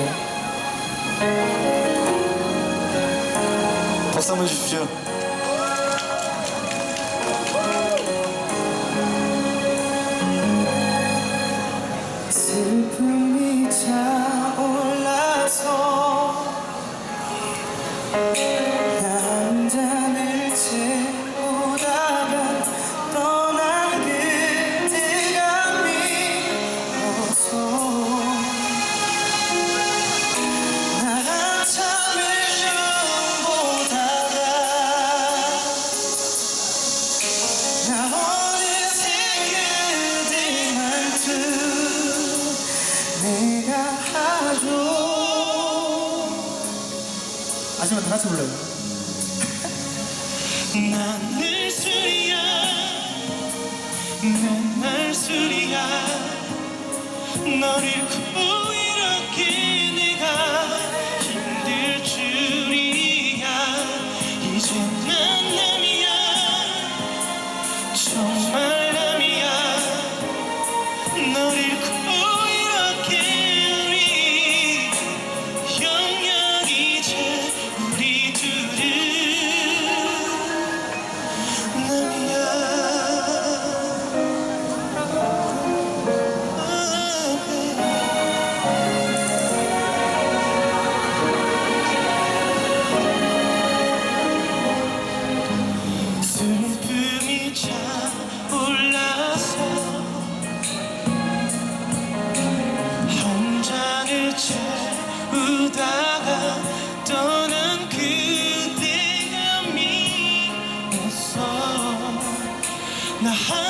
예. 박수 한번 주십시오. 마지막 다 같이 불러요. 음. 난늘 술이야. 음. 맨날 술이야. 너를 구해. Now,